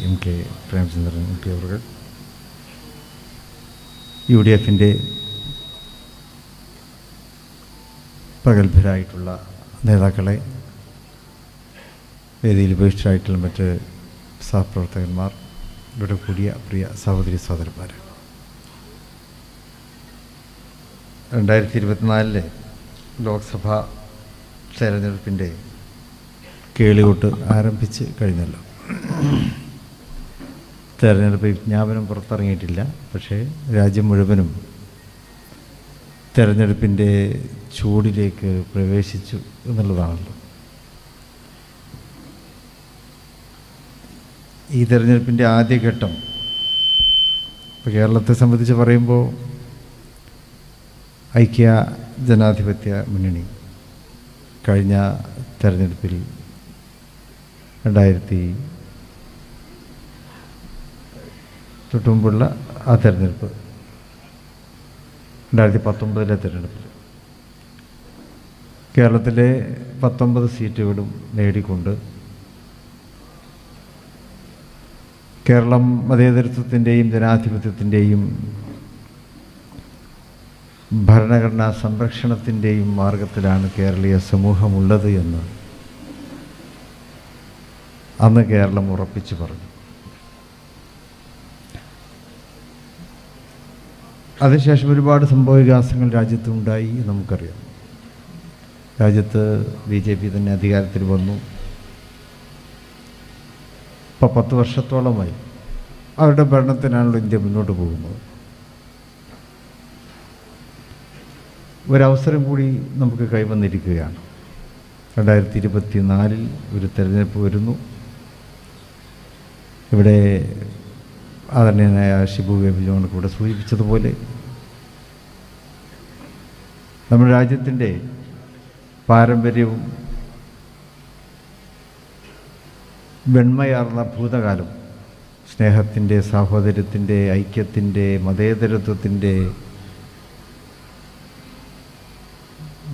M K Premachandran M P അവർ U ഡി എഫിന്റെ പ്രഗത്ഭരായിട്ടുള്ള നേതാക്കളെ വേദിയിൽ ഉപേക്ഷിച്ചായിട്ടുള്ള മറ്റ് സഹപ്രവർത്തകന്മാർ ഇവിടെ കൂടിയ പ്രിയ സഹോദരി സഹോദരന്മാർ രണ്ടായിരത്തി ഇരുപത്തിനാലിലെ ലോക്സഭാ തെരഞ്ഞെടുപ്പിന്റെ കേളികൊട്ട് ആരംഭിച്ച് കഴിഞ്ഞല്ലോ. തെരഞ്ഞെടുപ്പ് വിജ്ഞാപനം പുറത്തിറങ്ങിയിട്ടില്ല. പക്ഷേ രാജ്യം മുഴുവനും തെരഞ്ഞെടുപ്പിന്റെ ചൂടിലേക്ക് പ്രവേശിച്ചു എന്നുള്ളതാണല്ലോ. ഈ തെരഞ്ഞെടുപ്പിന്റെ ആദ്യഘട്ടം ഇപ്പോൾ കേരളത്തെ സംബന്ധിച്ച് പറയുമ്പോൾ ഐക്യ ജനാധിപത്യ മുന്നണി കഴിഞ്ഞ തെരഞ്ഞെടുപ്പിൽ രണ്ടായിരത്തി തൊട്ടുമുമ്പുള്ള ആ തെരഞ്ഞെടുപ്പ് രണ്ടായിരത്തി പത്തൊമ്പതിലെ തെരഞ്ഞെടുപ്പിൽ. കേരളത്തിലെ പത്തൊമ്പത് സീറ്റുകളും നേടിക്കൊണ്ട് കേരളം മതേതരത്വത്തിന്റെയും ജനാധിപത്യത്തിന്റെയും ഭരണഘടനാ സംരക്ഷണത്തിന്റെയും മാർഗത്തിലാണ് കേരളീയ സമൂഹമുള്ളത് എന്ന് അന്ന് കേരളം ഉറപ്പിച്ചു പറഞ്ഞു. അതിനുശേഷം ഒരുപാട് സംഭവവികാസങ്ങൾ രാജ്യത്തുണ്ടായി നമുക്കറിയാം. രാജ്യത്ത് ബി ജെ പി തന്നെ അധികാരത്തിൽ വന്നു. ഇപ്പോൾ പത്ത് വർഷത്തോളമായി അവരുടെ ഭരണത്തിനാണല്ലോ ഇന്ത്യ മുന്നോട്ട് പോകുന്നത്. ഒരവസരം കൂടി നമുക്ക് കൈവന്നിരിക്കുകയാണ്. രണ്ടായിരത്തി ഇരുപത്തി നാലിൽ ഒരു തെരഞ്ഞെടുപ്പ് വരുന്നു. ഇവിടെ ആദരണീയനായ ഷിബു ബേബി ജോണൊക്കെ ഇവിടെ സൂചിപ്പിച്ചതുപോലെ നമ്മുടെ രാജ്യത്തിന്റെ പാരമ്പര്യവും വെണ്മയാർന്ന ഭൂതകാലം സ്നേഹത്തിന്റെ സാഹോദര്യത്തിന്റെ ഐക്യത്തിന്റെ മതേതരത്വത്തിന്റെ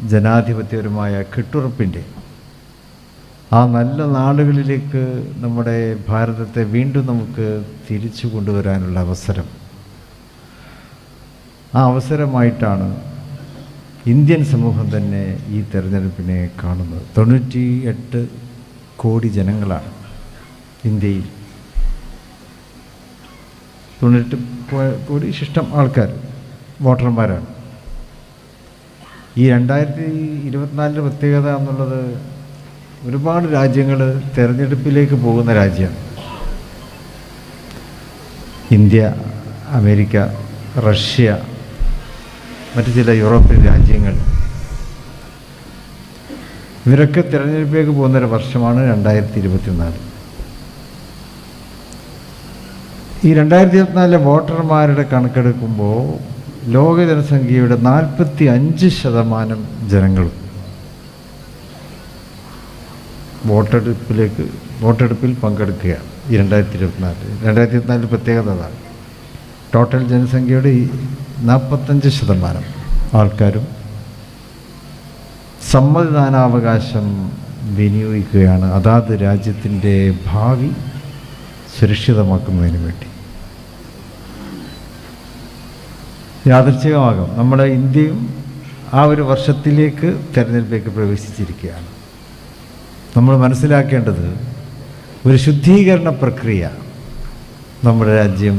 ജനാധിപത്യപരമായ കെട്ടുറപ്പിന്റെ ആ നല്ല നാളുകളിലേക്ക് നമ്മുടെ ഭാരതത്തെ വീണ്ടും നമുക്ക് തിരിച്ചു കൊണ്ടുവരാനുള്ള അവസരം. ആ അവസരമായിട്ടാണ് ഇന്ത്യൻ സമൂഹം തന്നെ ഈ തെരഞ്ഞെടുപ്പിനെ കാണുന്നത്. തൊണ്ണൂറ്റി എട്ട് കോടി ജനങ്ങളാണ് ഇന്ത്യയിൽ. തൊണ്ണൂറ്റി കോടി ശിഷ്ടം ആൾക്കാർ വോട്ടർമാരാണ്. ഈ രണ്ടായിരത്തി ഇരുപത്തിനാലിന്റെ പ്രത്യേകത എന്നുള്ളത് ഒരുപാട് രാജ്യങ്ങൾ തിരഞ്ഞെടുപ്പിലേക്ക് പോകുന്ന രാജ്യമാണ് ഇന്ത്യ അമേരിക്ക റഷ്യ മറ്റു ചില യൂറോപ്യൻ രാജ്യങ്ങൾ. ഇവരൊക്കെ തിരഞ്ഞെടുപ്പിലേക്ക് പോകുന്നൊരു വർഷമാണ് രണ്ടായിരത്തി ഇരുപത്തിനാല് ഈ രണ്ടായിരത്തി ഇരുപത്തിനാലിലെ വോട്ടർമാരുടെ കണക്കെടുക്കുമ്പോൾ ലോക ജനസംഖ്യയുടെ നാൽപ്പത്തി അഞ്ച് ശതമാനം ജനങ്ങളും വോട്ടെടുപ്പിലേക്ക് വോട്ടെടുപ്പിൽ പങ്കെടുക്കുകയാണ്. ഈ രണ്ടായിരത്തി ഇരുപത്തിനാല് രണ്ടായിരത്തി ഇരുപത്തിനാലിൽ പ്രത്യേകത അതാണ്. ടോട്ടൽ ജനസംഖ്യയുടെ ഈ നാൽപ്പത്തഞ്ച് ശതമാനം ആൾക്കാരും സമ്മതിദാനാവകാശം വിനിയോഗിക്കുകയാണ്. അതാത് രാജ്യത്തിന്റെ ഭാവി സുരക്ഷിതമാക്കുന്നതിന് വേണ്ടി. യാദൃച്ഛികമാകും. നമ്മുടെ ഇന്ത്യയും ആ ഒരു വർഷത്തിലേക്ക് തെരഞ്ഞെടുപ്പിലേക്ക് പ്രവേശിച്ചിരിക്കുകയാണ്. നമ്മൾ മനസ്സിലാക്കേണ്ടത് ഒരു ശുദ്ധീകരണ പ്രക്രിയ നമ്മുടെ രാജ്യം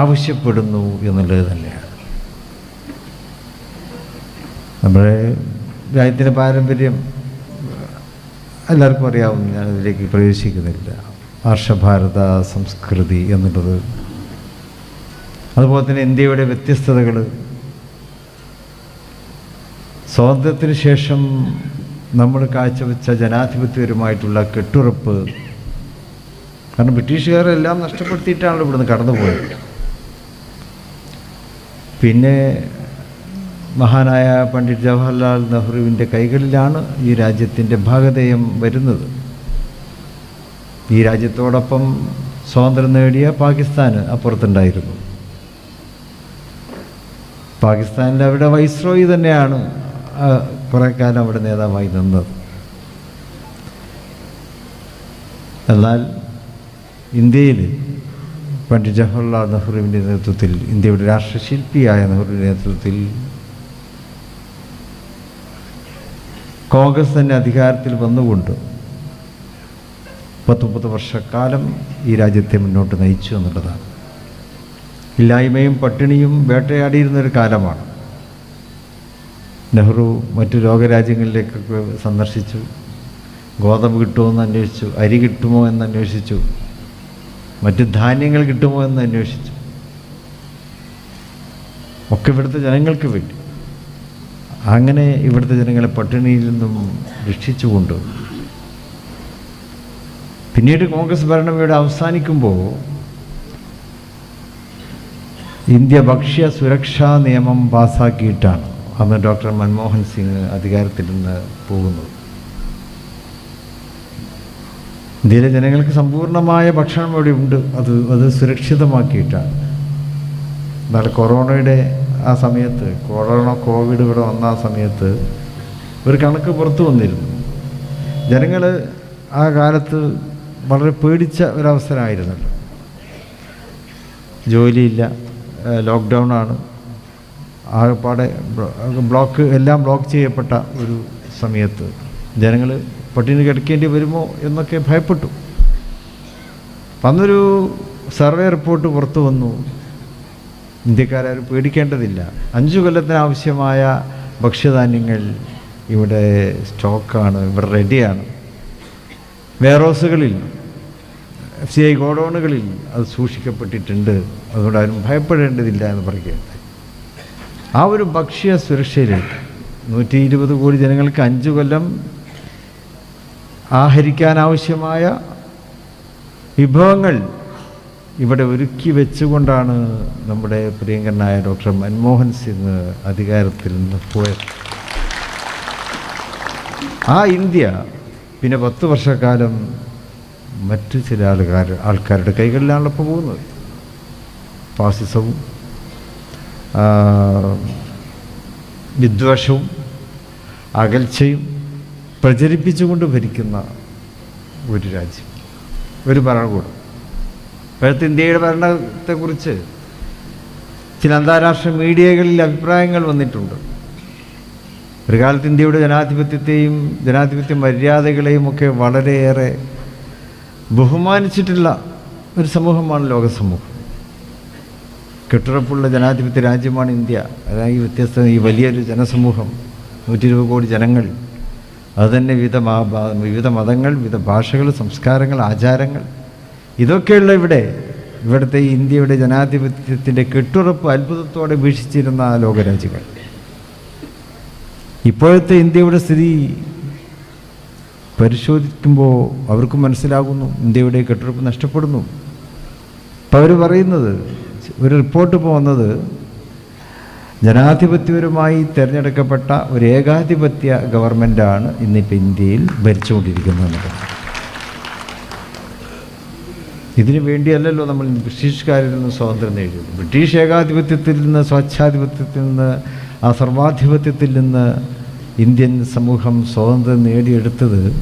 ആവശ്യപ്പെടുന്നു എന്നുള്ളത് തന്നെയാണ്. നമ്മുടെ രാജ്യത്തിന്റെ പാരമ്പര്യം എല്ലാവർക്കും അറിയാവുന്ന ഞാനതിലേക്ക് പ്രവേശിക്കുന്നില്ല. ഹർഷഭാരത സംസ്കൃതി എന്നുള്ളത് അതുപോലെ തന്നെ ഇന്ത്യയുടെ വ്യത്യസ്തതകൾ സ്വാതന്ത്ര്യത്തിന് ശേഷം നമ്മൾ കാഴ്ചവെച്ച ജനാധിപത്യപരമായിട്ടുള്ള കെട്ടുറപ്പ്. കാരണം ബ്രിട്ടീഷുകാരെല്ലാം നഷ്ടപ്പെടുത്തിയിട്ടാണല്ലോ ഇവിടുന്ന് കടന്നുപോയത്. പിന്നെ മഹാനായ പണ്ഡിറ്റ് ജവഹർലാൽ നെഹ്റുവിന്റെ കൈകളിലാണ് ഈ രാജ്യത്തിന്റെ ഭാഗധേയം വരുന്നത്. ഈ രാജ്യത്തോടൊപ്പം സ്വാതന്ത്ര്യം നേടിയ പാകിസ്ഥാന് അപ്പുറത്തുണ്ടായിരുന്നു. പാകിസ്ഥാനിൽ അവിടെ വൈസ്രോയി തന്നെയാണ് കുറേ കാലം അവിടെ നേതാവായി നിന്നത്. എന്നാൽ ഇന്ത്യയിൽ പണ്ഡിറ്റ് ജവഹർലാൽ നെഹ്റുവിന്റെ നേതൃത്വത്തിൽ ഇന്ത്യയുടെ രാഷ്ട്രശില്പിയായ നെഹ്റുവിന്റെ നേതൃത്വത്തിൽ കോൺഗ്രസ് തന്നെ അധികാരത്തിൽ വന്നുകൊണ്ട് പത്ത് മുപ്പത് വർഷക്കാലം ഈ രാജ്യത്തെ മുന്നോട്ട് നയിച്ചു എന്നുള്ളതാണ്. ഇല്ലായ്മയും പട്ടിണിയും വേട്ടയാടിയിരുന്നൊരു കാലമാണ്. നെഹ്റു മറ്റു ലോകരാജ്യങ്ങളിലേക്കൊക്കെ സന്ദർശിച്ചു. ഗോതമ്പ് കിട്ടുമോ എന്ന് അന്വേഷിച്ചു അരി കിട്ടുമോ എന്ന് അന്വേഷിച്ചു മറ്റ് ധാന്യങ്ങൾ കിട്ടുമോ എന്ന് അന്വേഷിച്ചു. ഒക്കെ ഇവിടുത്തെ ജനങ്ങൾക്ക് വേണ്ടി. അങ്ങനെ ഇവിടുത്തെ ജനങ്ങളെ പട്ടിണിയിൽ നിന്നും രക്ഷിച്ചുകൊണ്ട് പിന്നീട് കോൺഗ്രസ് ഭരണം ഇവിടെ അവസാനിക്കുമ്പോൾ ഇന്ത്യ ഭക്ഷ്യ സുരക്ഷാ നിയമം പാസ്സാക്കിയിട്ടാണ് അന്ന് ഡോക്ടർ മൻമോഹൻ സിംഗ് അധികാരത്തിൽ നിന്ന് പോകുന്നത്. ഇന്ത്യയിലെ ജനങ്ങൾക്ക് സമ്പൂർണമായ ഭക്ഷണം ഇവിടെ ഉണ്ട്. അത് അത് സുരക്ഷിതമാക്കിയിട്ടാണ്. എന്നാൽ കൊറോണയുടെ ആ സമയത്ത് കൊറോണ കോവിഡ് ഇവിടെ വന്ന ആ സമയത്ത് ഒരു കണക്ക് പുറത്തു വന്നിരുന്നു. ജനങ്ങൾ ആ കാലത്ത് വളരെ പേടിച്ച ഒരവസരമായിരുന്നല്ലോ. ജോലിയില്ല. ലോക്ക്ഡൗൺ ആണ്. ആകെപ്പാടെ ബ്ലോക്ക് എല്ലാം ബ്ലോക്ക് ചെയ്യപ്പെട്ട ഒരു സമയത്ത് ജനങ്ങൾ പട്ടിണി കിടക്കേണ്ടി വരുമോ എന്നൊക്കെ ഭയപ്പെട്ടു. അന്നൊരു സർവേ റിപ്പോർട്ട് പുറത്തു വന്നു. ഇന്ത്യക്കാരും പേടിക്കേണ്ടതില്ല. അഞ്ചു കൊല്ലത്തിന് ആവശ്യമായ ഭക്ഷ്യധാന്യങ്ങൾ ഇവിടെ സ്റ്റോക്കാണ് ഇവിടെ റെഡിയാണ് വെയർഹൗസുകളിൽ എഫ് സി ഐ ഗോഡൗണുകളിൽ അത് സൂക്ഷിക്കപ്പെട്ടിട്ടുണ്ട്. അതുകൊണ്ട് ആരും ഭയപ്പെടേണ്ടതില്ല എന്ന് പറയുകയുണ്ടായി ആ ഒരു ഭക്ഷ്യ സുരക്ഷയിലേക്ക് നൂറ്റി ഇരുപത് കോടി ജനങ്ങൾക്ക് അഞ്ചു കൊല്ലം ആഹരിക്കാനാവശ്യമായ വിഭവങ്ങൾ ഇവിടെ ഒരുക്കി വെച്ചുകൊണ്ടാണ് നമ്മുടെ പ്രിയങ്കരനായ ഡോക്ടർ മൻമോഹൻ സിംഗ് അധികാരത്തിൽ നിന്ന് പോയത്. ആ ഇന്ത്യ പിന്നെ പത്ത് വർഷക്കാലം മറ്റു ചില ആൾക്കാർ ആൾക്കാരുടെ കൈകളിലാണല്ലോ ഇപ്പോൾ പോകുന്നത്. ഫാസിസവും വിദ്വേഷവും അകൽച്ചയും പ്രചരിപ്പിച്ചുകൊണ്ട് ഭരിക്കുന്ന ഒരു രാജ്യം ഒരു ഭരണകൂടം. ഇപ്പോഴത്തെ ഇന്ത്യയുടെ ഭരണത്തെക്കുറിച്ച് ചില അന്താരാഷ്ട്ര മീഡിയകളിൽ അഭിപ്രായങ്ങൾ വന്നിട്ടുണ്ട്. ഒരു കാലത്ത് ഇന്ത്യയുടെ ജനാധിപത്യത്തെയും ജനാധിപത്യ മര്യാദകളെയും ഒക്കെ വളരെയേറെ ബഹുമാനിച്ചിട്ടുള്ള ഒരു സമൂഹമാണ് ലോകസമൂഹം. കെട്ടുറപ്പുള്ള ജനാധിപത്യ രാജ്യമാണ് ഇന്ത്യ. അതായത് ഈ വ്യത്യസ്ത ഈ വലിയൊരു ജനസമൂഹം നൂറ്റി ഇരുപത് കോടി ജനങ്ങൾ അതുതന്നെ വിവിധ വിവിധ മതങ്ങൾ വിവിധ ഭാഷകൾ സംസ്കാരങ്ങൾ ആചാരങ്ങൾ. ഇതൊക്കെയുള്ള ഇവിടെ ഇവിടുത്തെ ഇന്ത്യയുടെ ജനാധിപത്യത്തിന്റെ കെട്ടുറപ്പ് അത്ഭുതത്തോടെ വീക്ഷിച്ചിരുന്ന ലോകരാജ്യങ്ങൾ. ഇപ്പോഴത്തെ ഇന്ത്യയുടെ സ്ഥിതി പരിശോധിക്കുമ്പോൾ അവർക്ക് മനസ്സിലാകുന്നു ഇന്ത്യയുടെ കെട്ടുറപ്പ് നഷ്ടപ്പെടുന്നു. അപ്പം അവർ പറയുന്നത് ഒരു റിപ്പോർട്ട് ഇപ്പോൾ വന്നത് ജനാധിപത്യപരമായി തിരഞ്ഞെടുക്കപ്പെട്ട ഒരു ഏകാധിപത്യ ഗവൺമെന്റാണ് ഇന്നിപ്പോൾ ഇന്ത്യയിൽ ഭരിച്ചുകൊണ്ടിരിക്കുന്നത് ഇതിനു വേണ്ടിയല്ലല്ലോ നമ്മൾ ബ്രിട്ടീഷുകാരിൽ നിന്ന് സ്വാതന്ത്ര്യം നേടിയത്. ബ്രിട്ടീഷ് ഏകാധിപത്യത്തിൽ നിന്ന് സ്വച്ഛാധിപത്യത്തിൽ നിന്ന് ആ സർവാധിപത്യത്തിൽ നിന്ന് ഇന്ത്യൻ സമൂഹം സ്വാതന്ത്ര്യം നേടിയെടുത്തത്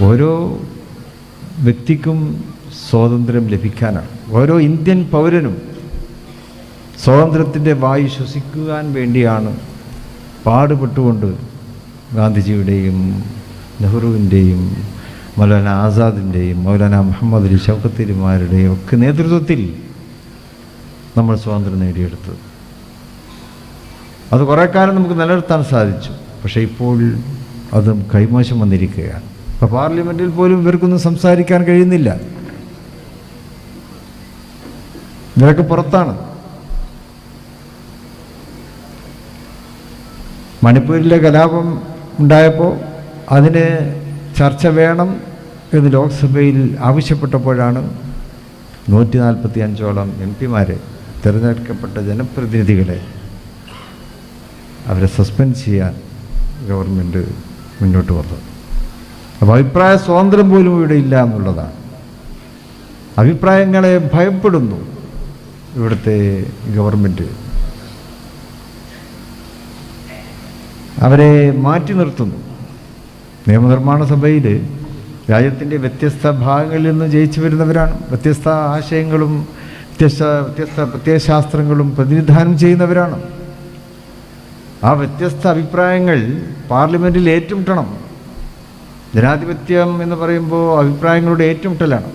ഓരോ വ്യക്തിക്കും സ്വാതന്ത്ര്യം ലഭിക്കാനാണ്. ഓരോ ഇന്ത്യൻ പൗരനും സ്വാതന്ത്ര്യത്തിന്റെ വായു ശ്വസിക്കുവാൻ വേണ്ടിയാണ് പാടുപെട്ടുകൊണ്ട് ഗാന്ധിജിയുടെയും നെഹ്റുവിന്റെയും മൗലാന ആസാദിന്റെയും മൗലാന മുഹമ്മദ് അലി ഷൗക്കത്തിരിമാരുടെയും ഒക്കെ നേതൃത്വത്തിൽ നമ്മൾ സ്വാതന്ത്ര്യം നേടിയെടുത്തത്. അത് കുറേ കാലം നമുക്ക് നിലനിർത്താൻ സാധിച്ചു. പക്ഷേ ഇപ്പോൾ അതും കൈമോശം വന്നിരിക്കുകയാണ്. ഇപ്പോൾ പാർലമെന്റിൽ പോലും ഇവർക്കൊന്നും സംസാരിക്കാൻ കഴിയുന്നില്ല. ഇവരൊക്കെ പുറത്താണ്. മണിപ്പൂരിലെ കലാപം ഉണ്ടായപ്പോൾ അതിന് ചർച്ച വേണം എന്ന് ലോക്സഭയിൽ ആവശ്യപ്പെട്ടപ്പോഴാണ് നൂറ്റി നാൽപ്പത്തി അഞ്ചോളം എം പിമാരെ തിരഞ്ഞെടുക്കപ്പെട്ട ജനപ്രതിനിധികളെ അവരെ സസ്പെൻഡ് ചെയ്യാൻ ഗവൺമെന്റ് മുന്നോട്ട് വന്നത്. അപ്പോൾ അഭിപ്രായ സ്വാതന്ത്ര്യം പോലും ഇവിടെ ഇല്ല എന്നുള്ളതാണ്. അഭിപ്രായങ്ങളെ ഭയപ്പെടുന്നു ഇവിടുത്തെ ഗവൺമെന്റ് അവരെ മാറ്റി നിർത്തുന്നു. നിയമനിർമ്മാണ സഭയിൽ രാജ്യത്തിന്റെ വ്യത്യസ്ത ഭാഗങ്ങളിൽ നിന്ന് ജയിച്ചു വരുന്നവരാണ്. വ്യത്യസ്ത ആശയങ്ങളും വ്യത്യസ്ത വ്യത്യസ്ത പ്രത്യയശാസ്ത്രങ്ങളും പ്രതിനിധാനം ചെയ്യുന്നവരാണ്. ആ വ്യത്യസ്ത അഭിപ്രായങ്ങൾ പാർലമെന്റിൽ ഏറ്റുമുട്ടണം. ജനാധിപത്യം എന്ന് പറയുമ്പോൾ അഭിപ്രായങ്ങളുടെ ഏറ്റുമുട്ടലാണ്.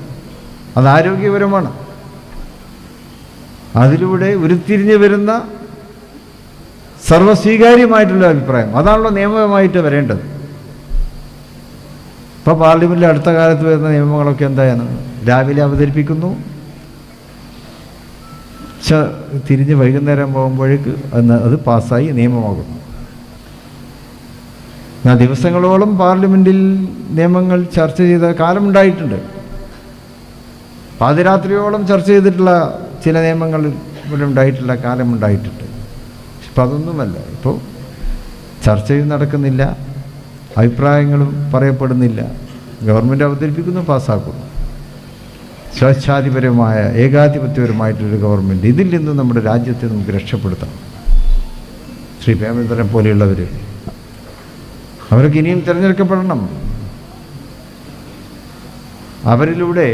അത് ആരോഗ്യപരമാണ്. അതിലൂടെ ഉരുത്തിരിഞ്ഞു വരുന്ന സർവസ്വീകാര്യമായിട്ടുള്ള അഭിപ്രായം. അതാണല്ലോ നിയമമായിട്ട് വരേണ്ടത്. ഇപ്പോൾ പാർലമെന്റിൽ അടുത്ത കാലത്ത് വരുന്ന നിയമങ്ങളൊക്കെ എന്തായാലും രാവിലെ അവതരിപ്പിക്കുന്നു. ച- തിരിഞ്ഞ് വൈകുന്നേരം പോകുമ്പോഴേക്ക് അത് പാസ്സായി നിയമമാകുന്നു. ഞാൻ ദിവസങ്ങളോളം പാർലമെന്റിൽ നിയമങ്ങൾ ചർച്ച ചെയ്ത കാലമുണ്ടായിട്ടുണ്ട്. പാതിരാത്രിയോളം ചർച്ച ചെയ്തിട്ടുള്ള ചില നിയമങ്ങൾ ഇവിടെ ഉണ്ടായിട്ടുള്ള കാലമുണ്ടായിട്ടുണ്ട്. ഇപ്പം അതൊന്നുമല്ല. ഇപ്പോൾ ചർച്ചയും നടക്കുന്നില്ല. അഭിപ്രായങ്ങളും പറയപ്പെടുന്നില്ല. ഗവൺമെന്റ് അവതരിപ്പിക്കുന്നു പാസ്സാക്കുന്നു. സ്വേച്ഛാധിപരമായ ഏകാധിപത്യപരമായിട്ടൊരു ഗവൺമെന്റ് ഇതിൽ നിന്ന് നമ്മുടെ രാജ്യത്തെ നമുക്ക് രക്ഷപ്പെടുത്താം. ശ്രീ പ്രേമചന്ദ്രൻ പോലെയുള്ളവർ അവർക്ക് ഇനിയും തിരഞ്ഞെടുക്കപ്പെടണം. അവരിലൂടെ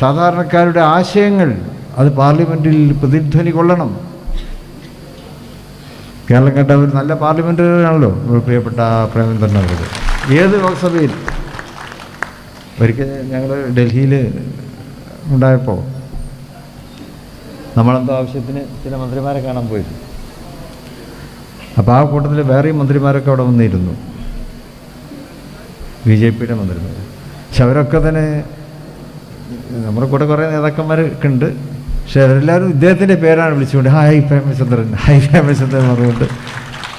സാധാരണക്കാരുടെ ആശയങ്ങൾ അത് പാർലമെന്റിൽ പ്രതിധ്വനി കൊള്ളണം. കേരളം കണ്ട നല്ല പാർലമെന്ററിയാണല്ലോ പ്രിയപ്പെട്ട പ്രേമചന്ദ്രൻ അവർ ഏത് ലോക്സഭയിൽ? ഒരിക്കൽ ഞങ്ങൾ ഡൽഹിയിൽ ഉണ്ടായപ്പോൾ നമ്മളെന്തോ ആവശ്യത്തിന് ചില മന്ത്രിമാരെ കാണാൻ പോയിരുന്നു. അപ്പോൾ ആ കൂട്ടത്തിൽ വേറെയും മന്ത്രിമാരൊക്കെ അവിടെ വന്നിരുന്നു. ബി ജെ പിയുടെ മന്ത്രിമാർ പക്ഷെ അവരൊക്കെ തന്നെ നമ്മുടെ കൂടെ കുറേ നേതാക്കന്മാരൊക്കെ ഉണ്ട്. പക്ഷെ അവരെല്ലാവരും ഇദ്ദേഹത്തിന്റെ പേരാണ് വിളിച്ചുകൊണ്ട് ഹായ് പ്രേമചന്ദ്രൻ. ഹായ് പ്രേമചന്ദ്രൻ പറഞ്ഞുകൊണ്ട്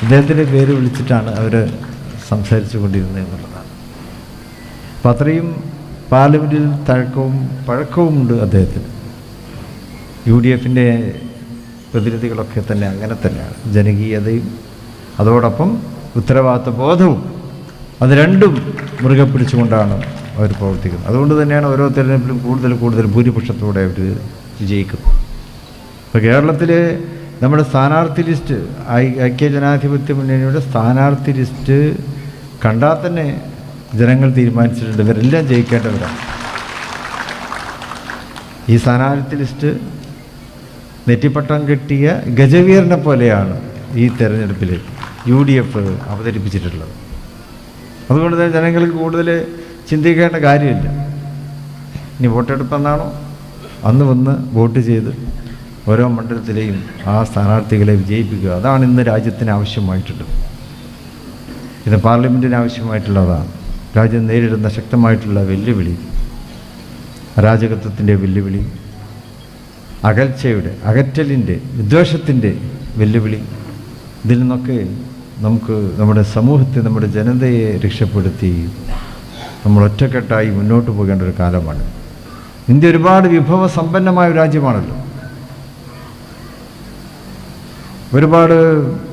ഇദ്ദേഹത്തിന്റെ പേര് വിളിച്ചിട്ടാണ് അവർ സംസാരിച്ചു കൊണ്ടിരുന്നത് എന്നുള്ളതാണ്. അപ്പം അത്രയും പാർലമെന്റിൽ തഴക്കവും പഴക്കവുമുണ്ട് അദ്ദേഹത്തിന്. യു ഡി എഫിന്റെ പ്രതിനിധികളൊക്കെ തന്നെ അങ്ങനെ തന്നെയാണ്. ജനകീയതയും അതോടൊപ്പം ഉത്തരവാദിത്വ ബോധവും അത് രണ്ടും മുറുകെ പിടിച്ചുകൊണ്ടാണ് അവർ പ്രവർത്തിക്കുന്നത്. അതുകൊണ്ട് തന്നെയാണ് ഓരോ തെരഞ്ഞെടുപ്പിലും കൂടുതൽ കൂടുതൽ ഭൂരിപക്ഷത്തോടെ അവർ വിജയിക്കുന്നത്. ഇപ്പോൾ കേരളത്തിൽ നമ്മുടെ സ്ഥാനാർത്ഥി ലിസ്റ്റ് ഐക്യ ജനാധിപത്യ മുന്നണിയുടെ സ്ഥാനാർത്ഥി ലിസ്റ്റ് കണ്ടാൽ തന്നെ ജനങ്ങൾ തീരുമാനിച്ചിട്ടുണ്ട്. ഇവരെല്ലാം ജയിക്കേണ്ടവരാണ്. ഈ സ്ഥാനാർത്ഥി ലിസ്റ്റ് നെറ്റിപ്പട്ടം കിട്ടിയ ഗജവീറിനെ പോലെയാണ് ഈ തെരഞ്ഞെടുപ്പിൽ യു ഡി എഫ് അവതരിപ്പിച്ചിട്ടുള്ളത്. അതുകൊണ്ട് തന്നെ ജനങ്ങൾ കൂടുതൽ ചിന്തിക്കേണ്ട കാര്യമില്ല. ഇനി വോട്ടെടുപ്പ് എന്നാണോ അന്ന് വന്ന് വോട്ട് ചെയ്ത് ഓരോ മണ്ഡലത്തിലെയും ആ സ്ഥാനാർത്ഥികളെ വിജയിപ്പിക്കുക. അതാണ് ഇന്ന് രാജ്യത്തിന് ആവശ്യമായിട്ടുള്ളത്. ഇത് പാർലമെന്റിന് ആവശ്യമായിട്ടുള്ളതാണ്. രാജ്യം നേരിടുന്ന ശക്തമായിട്ടുള്ള വെല്ലുവിളി അരാജകത്വത്തിന്റെ വെല്ലുവിളി അകൽച്ചയുടെ അകറ്റലിന്റെ വിദ്വേഷത്തിന്റെ വെല്ലുവിളി ഇതിൽ നിന്നൊക്കെ നമുക്ക് നമ്മുടെ സമൂഹത്തെ നമ്മുടെ ജനതയെ രക്ഷപ്പെടുത്തി നമ്മൾ ഒറ്റക്കെട്ടായി മുന്നോട്ട് പോകേണ്ട ഒരു കാലമാണ്. ഇന്ത്യ ഒരുപാട് വിഭവ സമ്പന്നമായ രാജ്യമാണല്ലോ. ഒരുപാട്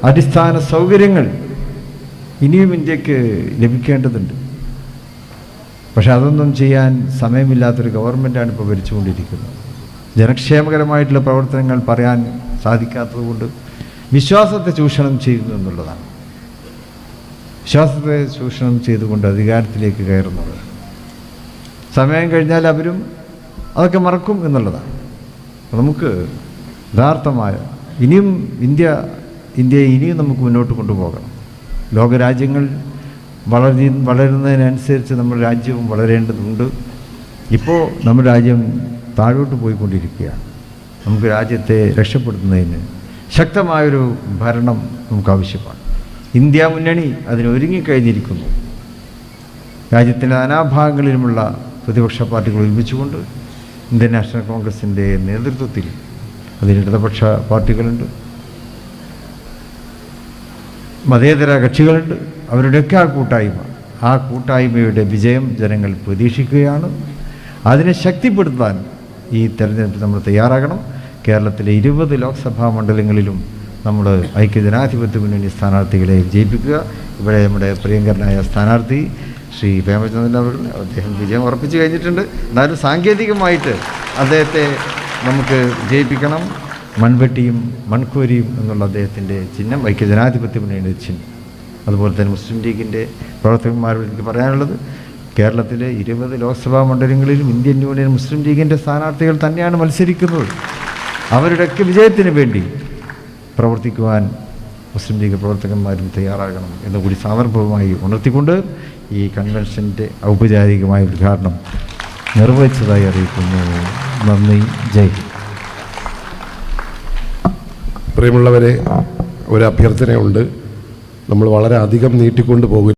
അടിസ്ഥാന സൗകര്യങ്ങൾ ഇനിയും ഇന്ത്യയ്ക്ക് ലഭിക്കേണ്ടതുണ്ട്. പക്ഷെ അതൊന്നും ചെയ്യാൻ സമയമില്ലാത്തൊരു ഗവൺമെന്റാണ് ഇപ്പോൾ ഭരിച്ചുകൊണ്ടിരിക്കുന്നത്. ജനക്ഷേമകരമായിട്ടുള്ള പ്രവർത്തനങ്ങൾ പറയാൻ സാധിക്കാത്തതുകൊണ്ട് വിശ്വാസത്തെ ചൂഷണം ചെയ്യുന്നു എന്നുള്ളതാണ്. വിശ്വാസത്തെ ചൂഷണം ചെയ്തുകൊണ്ട് അധികാരത്തിലേക്ക് കയറുന്നത്. സമയം കഴിഞ്ഞാൽ അവരും അതൊക്കെ മറക്കും എന്നുള്ളതാണ്. നമുക്ക് യഥാർത്ഥമായ ഇനിയും ഇന്ത്യ ഇന്ത്യയെ ഇനിയും നമുക്ക് മുന്നോട്ട് കൊണ്ടുപോകണം. ലോകരാജ്യങ്ങൾ വളർന്നി വളരുന്നതിനനുസരിച്ച് നമ്മുടെ രാജ്യവും വളരേണ്ടതുണ്ട്. ഇപ്പോൾ നമ്മുടെ രാജ്യം താഴോട്ട് പോയിക്കൊണ്ടിരിക്കുകയാണ്. നമുക്ക് രാജ്യത്തെ രക്ഷപ്പെടുത്തുന്നതിന് ശക്തമായൊരു ഭരണം നമുക്ക് ആവശ്യമാണ് ഇന്ത്യ മുന്നണി അതിനൊരുങ്ങിക്കഴിഞ്ഞിരിക്കുന്നു രാജ്യത്തിന്റെ നാനാഭാഗങ്ങളിലുമുള്ള പ്രതിപക്ഷ പാർട്ടികൾ ഒരുമിച്ചുകൊണ്ട് ഇന്ത്യൻ നാഷണൽ കോൺഗ്രസിന്റെ നേതൃത്വത്തിൽ അതിൽ ഇടതുപക്ഷ പാർട്ടികളുണ്ട്. മതേതര കക്ഷികളുണ്ട്. അവരുടെയൊക്കെ ആ കൂട്ടായ്മ. ആ കൂട്ടായ്മയുടെ വിജയം ജനങ്ങൾ പ്രതീക്ഷിക്കുകയാണ്. അതിനെ ശക്തിപ്പെടുത്താൻ ഈ തെരഞ്ഞെടുപ്പ് നമ്മൾ തയ്യാറാകണം. കേരളത്തിലെ ഇരുപത് ലോക്സഭാ മണ്ഡലങ്ങളിലും നമ്മൾ ഐക്യജനാധിപത്യ മുന്നണി സ്ഥാനാർത്ഥികളെ വിജയിപ്പിക്കുക ഇവിടെ നമ്മുടെ പ്രിയങ്കരനായ സ്ഥാനാർത്ഥി ശ്രീ പ്രേമചന്ദ്രൻ അവർ അദ്ദേഹം വിജയം ഉറപ്പിച്ചു കഴിഞ്ഞിട്ടുണ്ട്. എന്നാലും സാങ്കേതികമായിട്ട് അദ്ദേഹത്തെ നമുക്ക് വിജയിപ്പിക്കണം മൺവെട്ടിയും മൺകോരിയും എന്നുള്ള അദ്ദേഹത്തിന്റെ ചിഹ്നം ഐക്യജനാധിപത്യ മുന്നണിയുടെ ചിഹ്നം. അതുപോലെ തന്നെ മുസ്ലിം ലീഗിന്റെ പ്രവർത്തകന്മാരോട് എനിക്ക് പറയാനുള്ളത് കേരളത്തിലെ ഇരുപത് ലോക്സഭാ മണ്ഡലങ്ങളിലും ഇന്ത്യൻ യൂണിയൻ മുസ്ലിം ലീഗിന്റെ സ്ഥാനാർത്ഥികൾ തന്നെയാണ് മത്സരിക്കുന്നത്. അവരുടെയൊക്കെ വിജയത്തിന് വേണ്ടി പ്രവർത്തിക്കുവാൻ മുസ്ലിം ലീഗ് പ്രവർത്തകന്മാരും തയ്യാറാകണം എന്നുകൂടി സാന്ദർഭമായി ഉണർത്തിക്കൊണ്ട് ഈ കൺവെൻഷന്റെ ഔപചാരികമായ ഉദ്ഘാടനം നിർവഹിച്ചതായി അറിയിക്കുന്നു. നന്ദി. ജയ്. പ്രിയമുള്ളവരെ ഒരു അഭ്യർത്ഥനയുണ്ട്. നമ്മൾ വളരെ അധികം നീട്ടിക്കൊണ്ട് പോകും